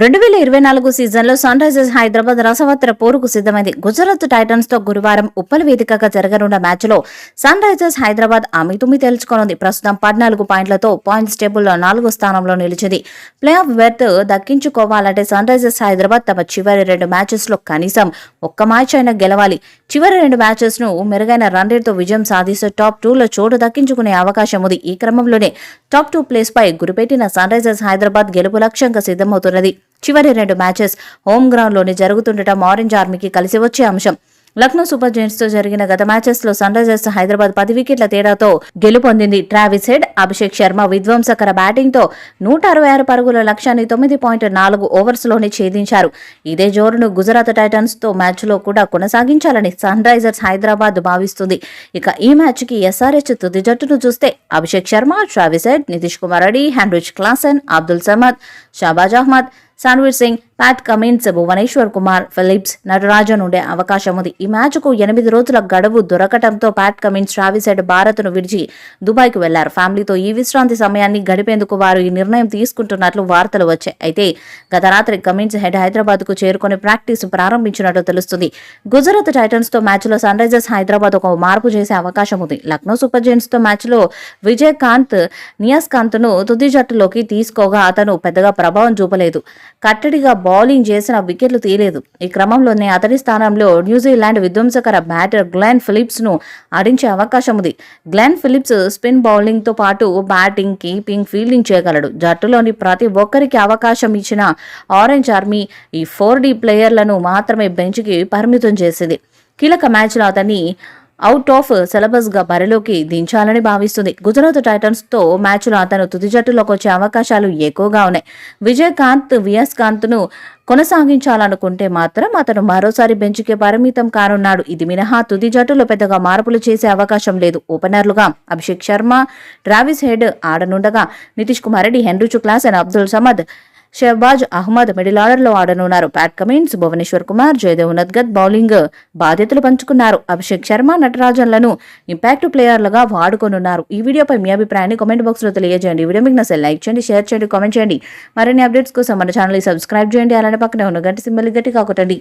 రెండు వేల ఇరవై నాలుగు సీజన్లో సన్ రైజర్స్ హైదరాబాద్ రసవత్తర పోరుకు సిద్ధమైంది. గుజరాత్ టైటన్స్తో గురువారం ఉప్పల వేదికగా జరగనున్న మ్యాచ్లో సన్ రైజర్స్ హైదరాబాద్ అమితుమి తేల్చుకోనుంది. ప్రస్తుతం పద్నాలుగు పాయింట్లతో పాయింట్స్ టేబుల్లో నాలుగో స్థానంలో నిలిచింది. ప్లే ఆఫ్ బెర్త్ దక్కించుకోవాలంటే సన్ రైజర్స్ హైదరాబాద్ తమ చివరి రెండు మ్యాచెస్లో కనీసం ఒక్క మ్యాచ్ అయినా గెలవాలి. చివరి రెండు మ్యాచెస్ను మెరుగైన రన్ రేట్తో విజయం సాధిస్తూ టాప్ టూ లో చోటు దక్కించుకునే అవకాశం ఉంది. ఈ క్రమంలోనే టాప్ టూ ప్లేస్పై గురిపెట్టిన సన్ రైజర్స్ హైదరాబాద్ గెలుపు లక్ష్యంగా సిద్ధమవుతున్నది. చివరి రెండు మ్యాచెస్ హోమ్ గ్రౌండ్లోనే జరుగుతుండటం ఆరెంజ్ ఆర్మీకి కలిసి వచ్చే అంశం. లక్నో సూపర్ జైంట్స్తో జరిగిన గత మ్యాచెస్లో సన్ రైజర్స్ హైదరాబాద్ పది వికెట్ల తేడాతో గెలుపొందింది ట్రావిస్ హెడ్ అభిషేక్ శర్మ విధ్వంసకర బ్యాటింగ్తో నూట అరవై ఆరు పరుగుల లక్ష్యాన్ని తొమ్మిది పాయింట్ నాలుగు ఓవర్స్లోనే ఛేదించారు. ఇదే జోరును గుజరాత్ టైటన్స్తో మ్యాచ్లో కూడా కొనసాగించాలని సన్ రైజర్స్ హైదరాబాద్ భావిస్తుంది. ఇక ఈ మ్యాచ్కి ఎస్ఆర్హెచ్ తుది జట్టును చూస్తే Abhishek Sharma Travis Head Nitish Kumar Reddy Heinrich Klaasen Abdul Samad Shahbaz Ahmed Sandwiching. Singh Pat Cummins Bhuvneshwar Kumar Phillips Natarajan ఉండే అవకాశం ఉంది. ఈ మ్యాచ్కు ఎనిమిది రోజుల గడువు దొరకటంతో ప్యాట్ కమిన్స్ ట్రావిసెడ్ భారత్ను విడిచి దుబాయ్కు వెళ్ళారు. ఫ్యామిలీతో ఈ విశ్రాంతి సమయాన్ని గడిపేందుకు వారు ఈ నిర్ణయం తీసుకుంటున్నట్లు వార్తలు వచ్చాయి. అయితే గత రాత్రి కమిన్స్ హెడ్ హైదరాబాద్కు చేరుకుని ప్రాక్టీస్ ప్రారంభించినట్లు తెలుస్తుంది. గుజరాత్ టైటన్స్తో మ్యాచ్లో సన్ రైజర్స్ హైదరాబాద్ ఒక మార్పు చేసే అవకాశం ఉంది. లక్నో సూపర్ జైంట్స్తో మ్యాచ్లో విజయకాంత్ నియాస్కాంత్ను తుది జట్టులోకి తీసుకోగా అతను పెద్దగా ప్రభావం చూపలేదు. కట్టడిగా బౌలింగ్ చేసిన వికెట్లు తీయలేదు. ఈ క్రమంలోనే అతడి స్థానంలో న్యూజిలాండ్ విధ్వంసకర బ్యాటర్ గ్లెన్ ఫిలిప్స్ను ఆడించే అవకాశం ఉంది. గ్లెన్ ఫిలిప్స్ స్పిన్ బౌలింగ్తో పాటు బ్యాటింగ్ కీపింగ్ ఫీల్డింగ్ చేయగలడు. జట్టులోని ప్రతి ఒక్కరికి అవకాశం ఇచ్చిన ఆరెంజ్ ఆర్మీ ఈ ఫోర్ డి ప్లేయర్లను మాత్రమే బెంచ్కి పరిమితం చేసింది. కీలక మ్యాచ్లో అతన్ని అవుట్ ఆఫ్ సిలబస్గా బరిలోకి దించాలని భావిస్తుంది. గుజరాత్ టైటన్స్తో మ్యాచ్లో అతను తుది జట్టులోకి వచ్చే అవకాశాలు ఎక్కువగా ఉన్నాయి. విజయకాంత్ విఎస్ కాంత్ను కొనసాగించాలనుకుంటే మాత్రం అతను మరోసారి బెంచ్కే పరిమితం కానున్నాడు. ఇది మినహా తుది జట్టులో పెద్దగా మార్పులు చేసే అవకాశం లేదు. ఓపెనర్లుగా Abhishek Sharma Travis Head ఆడనుండగా Nitish Kumar Reddy Heinrich Klaasen and Abdul Samad Shahbaz Ahmed middle ఆర్డర్లో ఆడనున్నారు. Pat Cummins Bhuvneshwar Kumar Jaydev Unadkat bowling బాధ్యతలు పంచుకున్నారు. అభిషేక్ శర్మ నటరాజన్లను ఇంపాక్ట్ ప్లేయర్లుగా వాడుకోనున్నారు. ఈ వీడియోపై మీ అభిప్రాయాన్ని కామెంట్ బాక్స్లో తెలియజేయండి వీడియో మీకు నచ్చే లైక్ చేయండి షేర్ చేయండి కామెంట్ చేయండి. మరిన్ని అప్డేట్స్ కోసం మన ఛానల్ సబ్స్క్రైబ్ చేయండి. అలానే పక్కనే ఉన్న గంట సింబల్ గట్టిగా కొట్టండి.